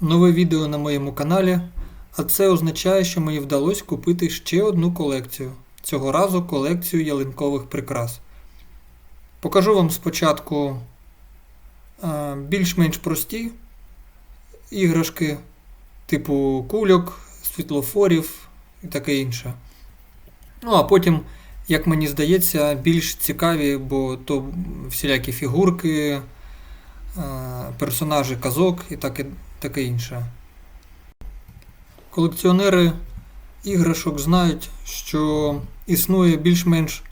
Нове відео на моєму каналі, а це означає, що мені вдалося купити ще одну колекцію. Цього разу колекцію ялинкових прикрас. Покажу вам спочатку е, більш-менш прості іграшки, типу кульок, світлофорів і таке інше. Ну, а потім, як мені здається, більш цікаві, бо то всілякі фігурки, е, персонажі казок і таке, таке інше. Колекціонери іграшок знають, що існує більш-менш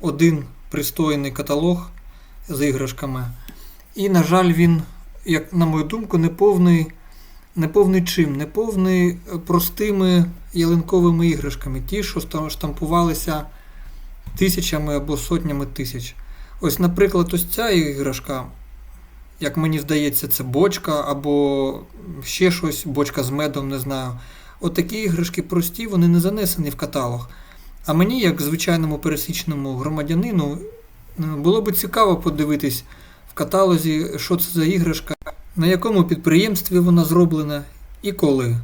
один пристойний каталог з іграшками. І, на жаль, він, як на мою думку, не повний, не повний чим, не повний простими ялинковими іграшками, ті, що штампувалися тисячами або сотнями тисяч. Ось, наприклад, ось ця іграшка, як мені здається, це бочка або ще щось, бочка з медом, не знаю. От такі іграшки прості, вони не занесені в каталог. А мені, як звичайному пересічному громадянину, е, було б цікаво подивитись в каталозі, що це за іграшка, на якому підприємстві вона зроблена і коли.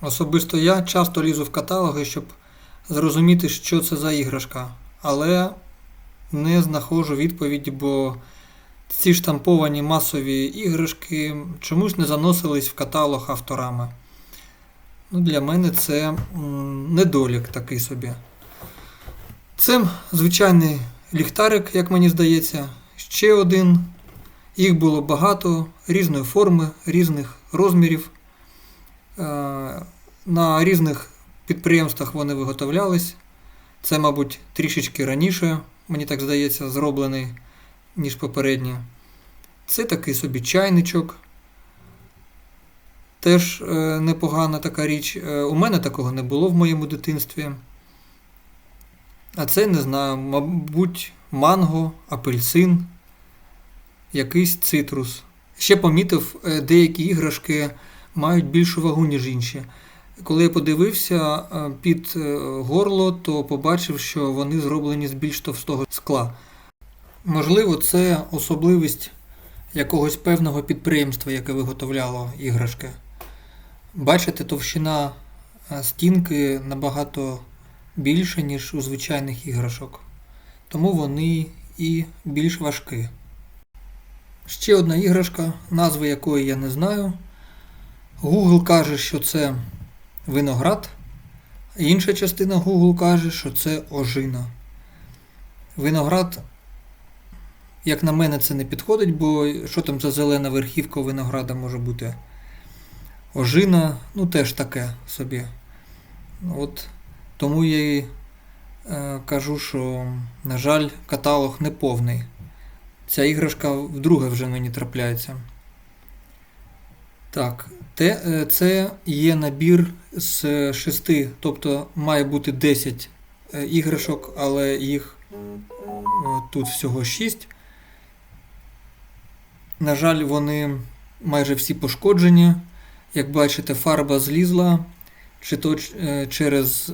Особисто я часто лізу в каталоги, щоб зрозуміти, що це за іграшка, але не знаходжу відповіді, бо ці штамповані масові іграшки чомусь не заносились в каталог авторами. Ну, для мене це недолік такий собі. Це звичайний ліхтарик, як мені здається. Ще один. Їх було багато, різної форми, різних розмірів. Е, На різних підприємствах вони виготовлялись. Це, мабуть, трішечки раніше, мені так здається, зроблений, ніж попередні. Це такий собі чайничок. Теж е, непогана така річ. Е, у мене такого не було в моєму дитинстві. А це не знаю, мабуть, манго, апельсин, якийсь цитрус. Ще помітив, е, деякі іграшки мають більшу вагу, ніж інші. Коли я подивився під горло, то побачив, що вони зроблені з більш товстого скла. Можливо, це особливість якогось певного підприємства, яке виготовляло іграшки. Бачите, товщина е, стінки набагато більша, ніж у звичайних іграшок. Тому вони і більш важкі. Ще одна іграшка, назви якої я не знаю. Google каже, що це виноград, інша частина Google каже, що це ожина. Виноград, як на мене, це не підходить, бо що там за зелена верхівка винограда може бути? Ожина, ну теж таке собі. От, тому я і е, кажу, що, на жаль, каталог не повний. Ця іграшка вдруге вже мені трапляється. Так, те, е, це є набір з шести, тобто має бути 10 е, іграшок, але їх е, тут всього 6. На жаль, вони майже всі пошкоджені. Як бачите, фарба злізла, чи то е, через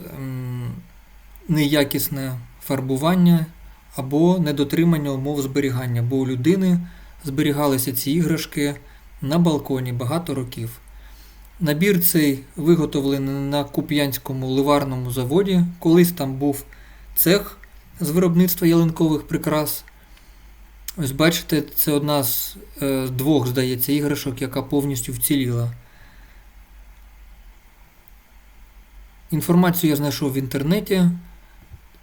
неякісне фарбування або недотримання умов зберігання, бо у людини зберігалися ці іграшки на балконі багато років. Набір цей виготовлений на Куп'янському ливарному заводі. Колись там був цех з виробництва ялинкових прикрас. Ось бачите, це одна з е, двох, здається, іграшок, яка повністю вціліла. Інформацію я знайшов в інтернеті.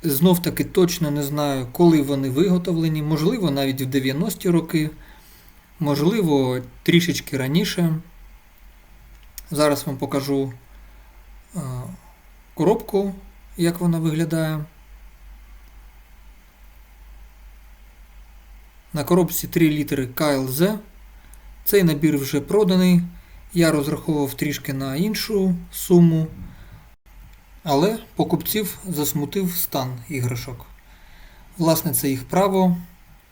Знов таки точно не знаю, коли вони виготовлені, можливо, навіть в 90-ті роки, можливо, трішечки раніше. Зараз вам покажу е, коробку, як вона виглядає. На коробці 3 літери КЛЗ. Цей набір вже проданий. Я розраховував трішки на іншу суму. Але покупців засмутив стан іграшок. Власне, це їх право.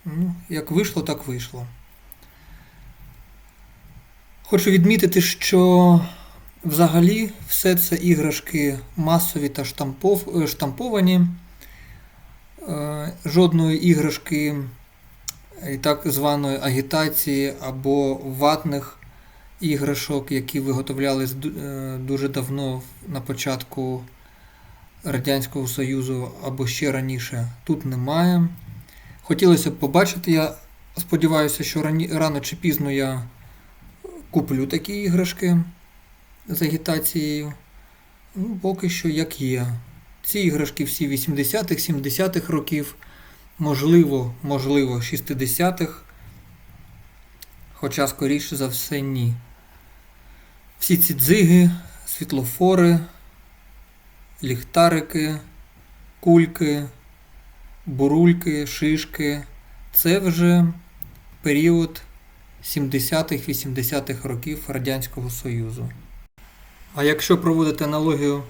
Ну, як вийшло, так вийшло. Хочу відмітити, що взагалі все це іграшки масові та штампов, е, штамповані. Е, Жодної іграшки і так званої агітації або ватних іграшок, які виготовлялись е, дуже давно на початку Радянського Союзу або ще раніше, тут немає. Хотілося б побачити, я сподіваюся, що рано чи пізно я куплю такі іграшки з агітацією. Ну, поки що як є. Ці іграшки всі 80-х, 70-х років, можливо, можливо, 60-х, хоча, скоріше за все, ні. Всі ці дзиги, світлофори, ліхтарики, кульки, бурульки, шишки це вже період 70-х, 80-х років Радянського Союзу. А якщо проводити аналогію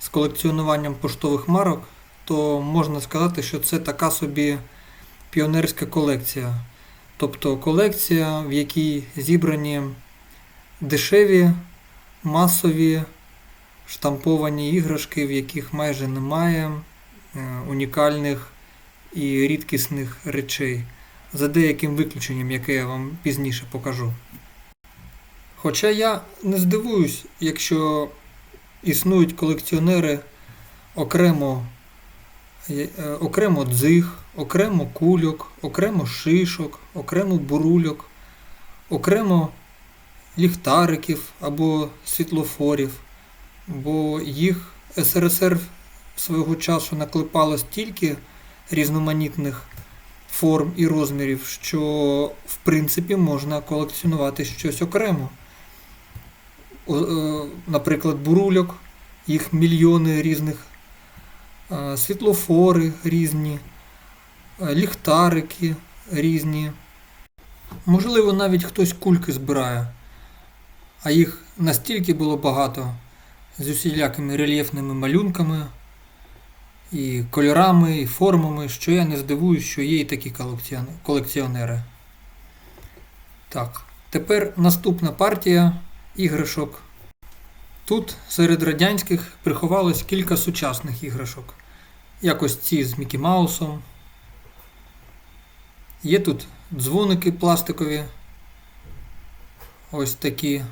з колекціонуванням поштових марок, то можна сказати, що це така собі піонерська колекція. Тобто колекція, в якій зібрані дешеві, масові, штамповані іграшки, в яких майже немає е, унікальних і рідкісних речей, за деяким виключенням, яке я вам пізніше покажу. Хоча я не здивуюсь, якщо існують колекціонери окремо, окремо дзиг, окремо кульок, окремо шишок, окремо бурульок, окремо ліхтариків або світлофорів, бо їх СРСР свого часу наклепало стільки різноманітних форм і розмірів, що в принципі можна колекціонувати щось окремо. Е, Наприклад, бурульок, їх мільйони різних, е, світлофори різні, ліхтарики різні. Можливо, навіть хтось кульки збирає, а їх настільки було багато з усілякими рельєфними малюнками, і кольорами, і формами, що я не здивуюсь, що є і такі колекціонери. Так, тепер наступна партія іграшок. Тут серед радянських приховалось кілька сучасних іграшок. Якось ці з Мікі Маусом. Є тут дзвоники пластикові. Ось такі.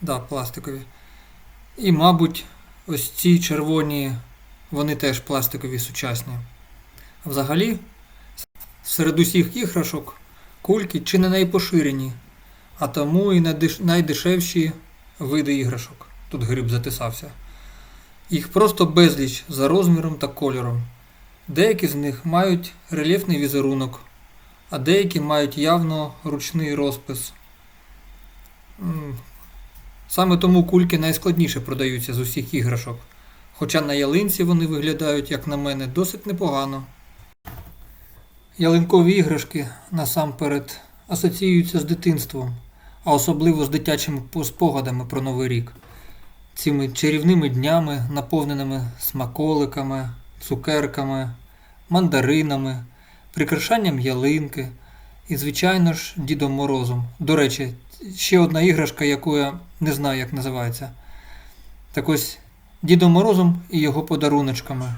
Да, пластикові. І, мабуть, ось ці червоні, вони теж пластикові сучасні. Взагалі, серед усіх іграшок кульки чи не найпоширені, а тому і найдешевші види іграшок. Тут гриб затисався. Їх просто безліч за розміром та кольором. Деякі з них мають рельєфний візерунок, а деякі мають явно ручний розпис. Саме тому кульки найскладніше продаються з усіх іграшок. Хоча на ялинці вони виглядають, як на мене, досить непогано. Ялинкові іграшки насамперед асоціюються з дитинством, а особливо з дитячими спогадами про Новий рік. Цими чарівними днями, наповненими смаколиками, цукерками, мандаринами, прикрашанням ялинки і, звичайно ж, Дідом Морозом. До речі, ще одна іграшка, яку я не знаю, як називається. Так ось Дідом Морозом і його подаруночками.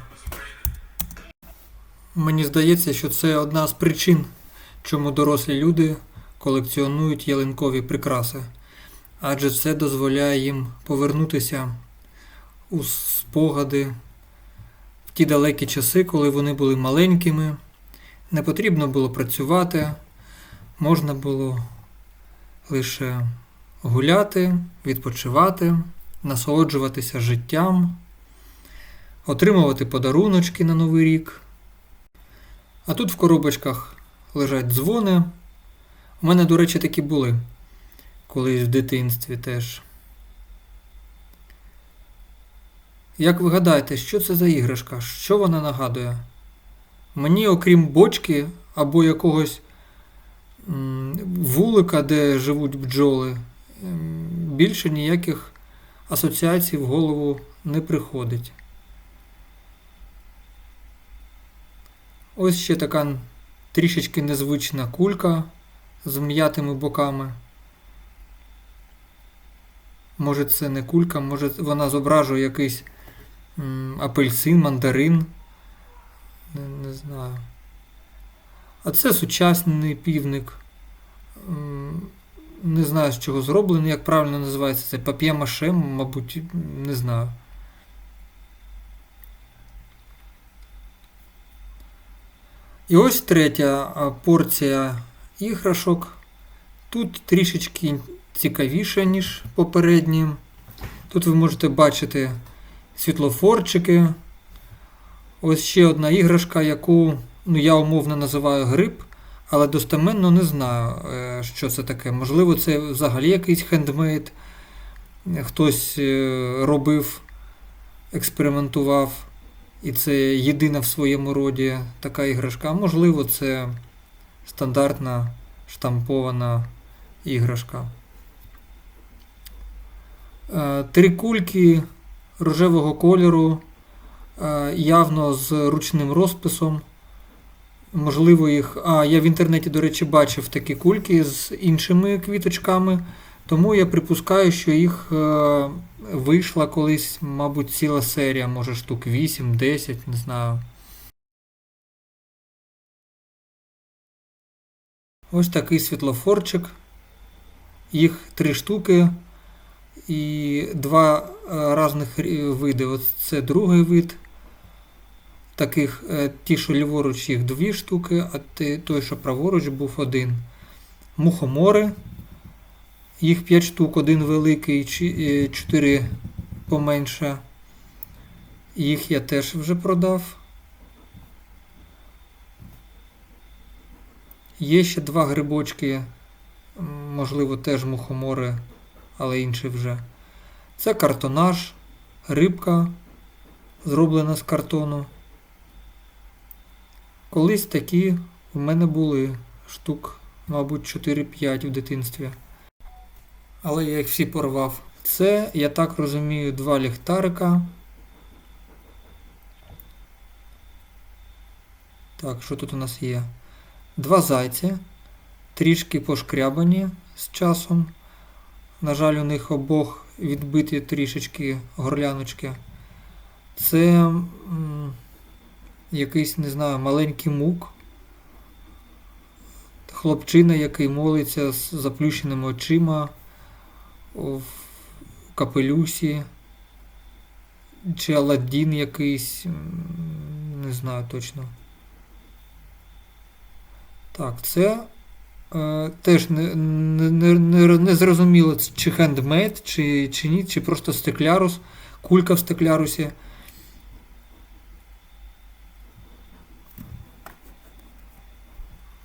Мені здається, що це одна з причин, чому дорослі люди колекціонують ялинкові прикраси, адже це дозволяє їм повернутися у спогади в ті далекі часи, коли вони були маленькими, не потрібно було працювати, можна було лише гуляти, відпочивати, насолоджуватися життям, отримувати подаруночки на Новий рік. А тут в коробочках лежать дзвони. У мене, до речі, такі були колись в дитинстві теж. Як ви гадаєте, що це за іграшка? Що вона нагадує? Мені, окрім бочки або якогось вулика, де живуть бджоли, м, більше ніяких асоціацій в голову не приходить. Ось ще така трішечки незвична кулька з м'ятими боками. Може це не кулька, може вона зображує якийсь м, апельсин, мандарин. Не, не знаю. А це сучасний півник. М, Не знаю, з чого зроблений, як правильно називається це пап'є-маше, мабуть, не знаю. І ось третя порція іграшок. Тут трішечки цікавіше, ніж попередні. Тут ви можете бачити світлофорчики. Ось ще одна іграшка, яку ну, я умовно називаю гриб, але достеменно не знаю, е, що це таке. Можливо, це взагалі якийсь хендмейд. Хтось е, робив, експериментував, і це єдина в своєму роді така іграшка. Можливо, це стандартна штампована іграшка. Е, Три кульки рожевого кольору, е, явно з ручним розписом. Можливо, їх. А, я в інтернеті, до речі, бачив такі кульки з іншими квіточками, тому я припускаю, що їх е, вийшла колись, мабуть, ціла серія, може штук 8-10, не знаю. Ось такий світлофорчик. Їх три штуки і два е, різних види. Ось це другий вид. Таких, е, ті, що ліворуч, їх дві штуки, а той, що праворуч, був один. Мухомори. Їх 5 штук, один великий, е, чотири поменше. Їх я теж вже продав. Є ще два грибочки, можливо, теж мухомори, але інші вже. Це картонаж, рибка, зроблена з картону. Колись такі в мене були штук, мабуть, 4-5 в дитинстві. Але я їх всі порвав. Це, я так розумію, два ліхтарика. Так, що тут у нас є? Два зайці, трішки пошкрябані з часом. На жаль, у них обох відбиті трішечки горляночки. Це м, якийсь, не знаю, маленький мук. Хлопчина, який молиться з заплющеними очима в капелюсі. Чи Аладдін якийсь, не знаю точно. Так, це е, теж не, не, не, не, зрозуміло, чи хендмейд, чи, чи ні, чи просто стеклярус, кулька в стеклярусі.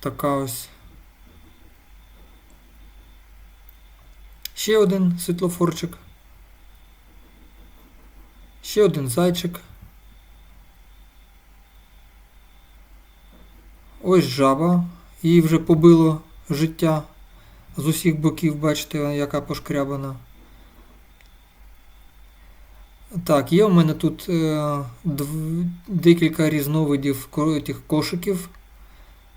Така ось. Ще один світлофорчик. Ще один зайчик. Ось жаба. Її вже побило життя. З усіх боків, бачите, яка пошкрябана. Так, є у мене тут е, декілька різновидів тих кошиків.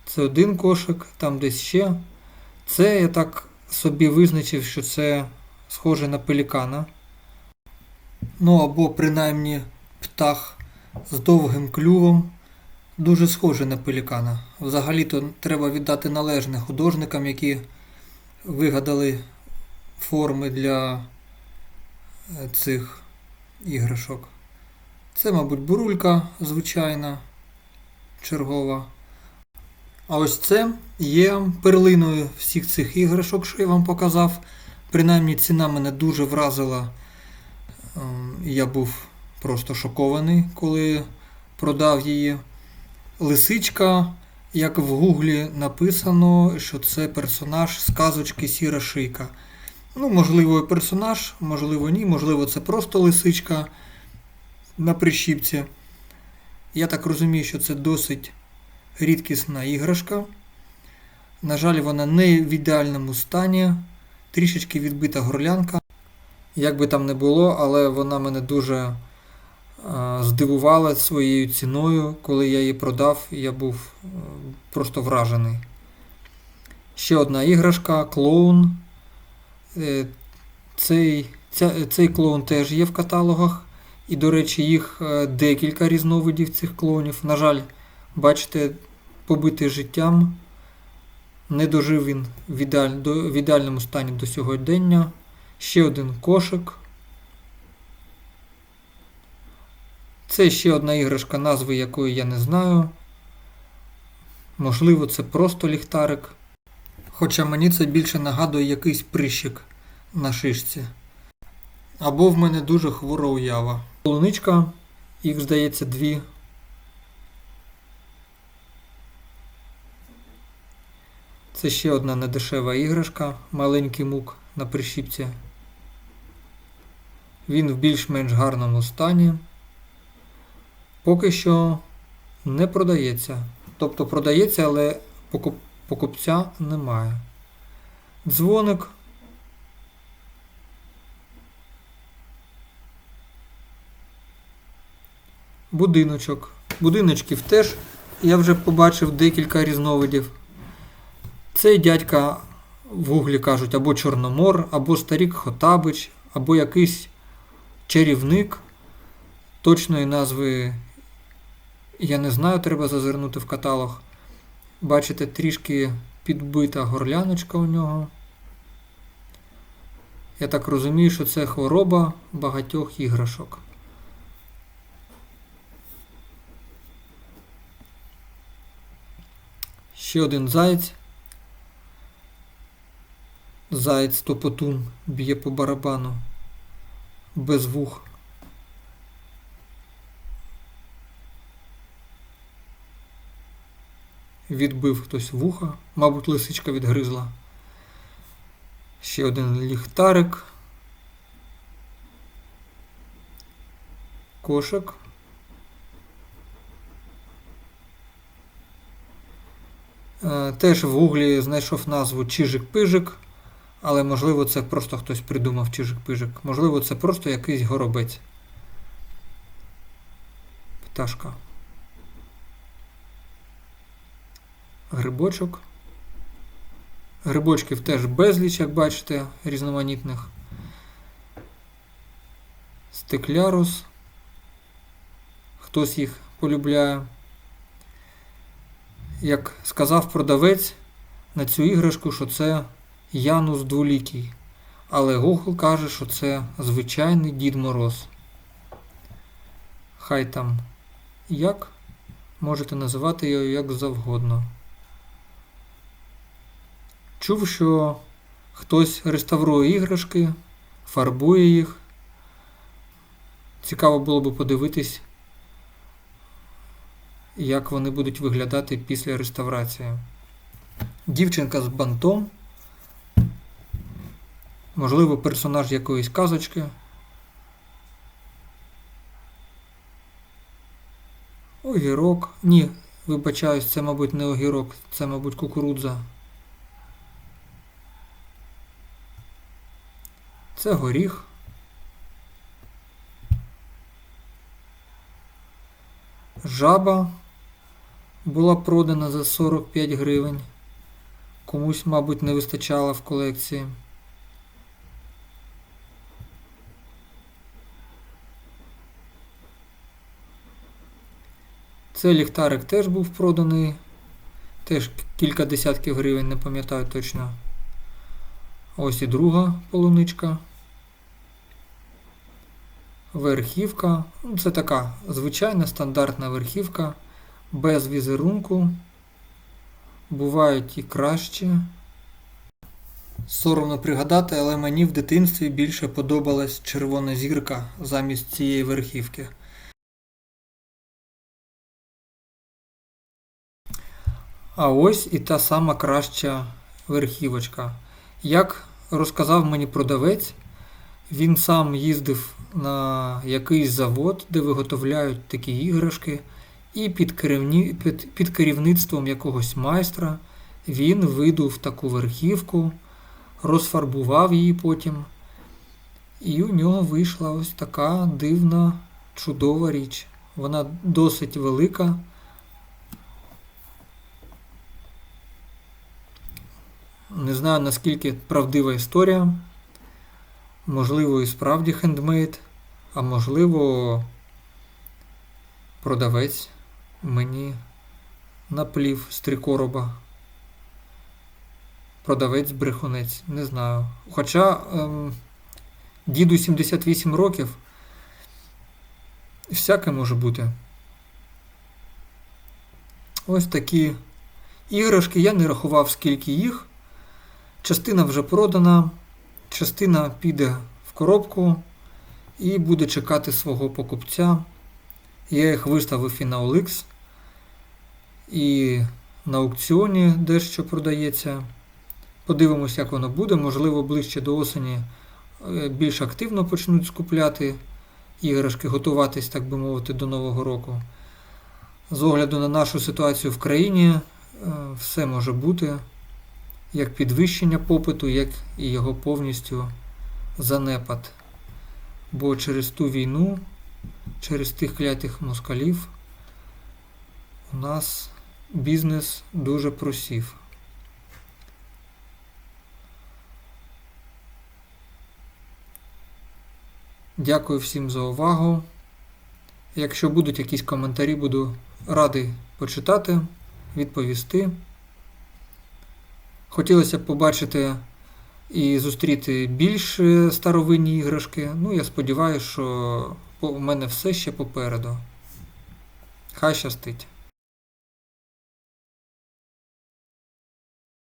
Це один кошик, там десь ще. Це я так собі визначив, що це схоже на пелікана. Ну або принаймні птах з довгим клювом. Дуже схоже на пелікана. Взагалі-то треба віддати належне художникам, які вигадали форми для е, цих іграшок. Це, мабуть, бурулька звичайна, чергова. А ось це є перлиною всіх цих іграшок, що я вам показав. Принаймні ціна мене дуже вразила. Ем, Я був просто шокований, коли продав її. Лисичка, як в гуглі написано, що це персонаж сказочки Сіра Шийка. Ну, можливо, персонаж, можливо, ні, можливо, це просто лисичка на прищіпці. Я так розумію, що це досить рідкісна іграшка. На жаль, вона не в ідеальному стані, трішечки відбита горлянка. Як би там не було, але вона мене дуже здивувала своєю ціною. Коли я її продав, я був е, просто вражений. Ще одна іграшка клоун. Е, Цей, ця, цей клоун теж є в каталогах. І, до речі, їх е, декілька різновидів цих клоунів. На жаль, бачите, побитий життям. Не дожив він в ідеальному стані до сьогодення. Ще один кошик. Це ще одна іграшка, назви якої я не знаю. Можливо, це просто ліхтарик. Хоча мені це більше нагадує якийсь прищик на шишці. Або в мене дуже хвора уява. Полуничка, їх здається дві. Це ще одна недешева іграшка, маленький мук на прищіпці. Він в більш-менш гарному стані. Поки що не продається. Тобто продається, але покуп- покупця немає. Дзвоник. Будиночок. Будиночків теж я вже побачив декілька різновидів. Цей дядька в гуглі кажуть або Чорномор, або Старік Хотабич, або якийсь чарівник. Точної назви я не знаю, треба зазирнути в каталог. Бачите, трішки підбита горляночка у нього. Я так розумію, що це хвороба багатьох іграшок. Ще один заєць. Заєць топотун б'є по барабану. Без вух. Відбив хтось вуха, мабуть, лисичка відгризла. Ще один ліхтарик. Кошик. Е, Теж в гуглі знайшов назву Чижик-пижик, але можливо це просто хтось придумав Чижик-пижик. Можливо, це просто якийсь горобець. Пташка. Грибочок. Грибочків теж безліч, як бачите, різноманітних. Стеклярус. Хтось їх полюбляє. Як сказав продавець на цю іграшку, що це Янус дволікий. Але Google каже, що це звичайний Дід Мороз. Хай там як. Можете називати його як завгодно. Чув, що хтось реставрує іграшки, фарбує їх. Цікаво було би подивитись, як вони будуть виглядати після реставрації. Дівчинка з бантом. Можливо, персонаж якоїсь казочки. Огірок. Ні, вибачаюсь, це, мабуть, не огірок, це, мабуть, кукурудза. Це горіх. Жаба була продана за 45 гривень. Комусь, мабуть, не вистачало в колекції. Цей ліхтарик теж був проданий. Теж кілька десятків гривень, не пам'ятаю точно. Ось і друга полуничка. Верхівка. Ну, Це така звичайна стандартна верхівка, без візерунку. Бувають і кращі. Соромно пригадати, але мені в дитинстві більше подобалась червона зірка замість цієї верхівки. А ось і та сама краща верхівочка. Як розказав мені продавець, він сам їздив на якийсь завод, де виготовляють такі іграшки, і під, керівні, під, під керівництвом якогось майстра він видув таку верхівку, розфарбував її потім. І у нього вийшла ось така дивна, чудова річ. Вона досить велика. Не знаю наскільки правдива історія. Можливо, і справді хендмейд, а можливо, продавець мені наплів з три короба. продавець-брехунець, не знаю. Хоча ем, діду 78 років, всяке може бути. Ось такі іграшки. Я не рахував, скільки їх. Частина вже продана, частина піде в коробку і буде чекати свого покупця. Я їх виставив і на OLX, і на аукціоні дещо продається. Подивимось, як воно буде. Можливо, ближче до осені е, більш активно почнуть скупляти іграшки, готуватись, так би мовити, до Нового року. З огляду на нашу ситуацію в країні, е, все може бути як підвищення попиту, як і його повністю занепад. Бо через ту війну, через тих клятих москалів, у нас бізнес дуже просів. Дякую всім за увагу. Якщо будуть якісь коментарі, буду радий почитати, відповісти. Хотілося б побачити і зустріти більш е, старовинні іграшки. Ну, я сподіваюся, що у мене все ще попереду. Хай щастить.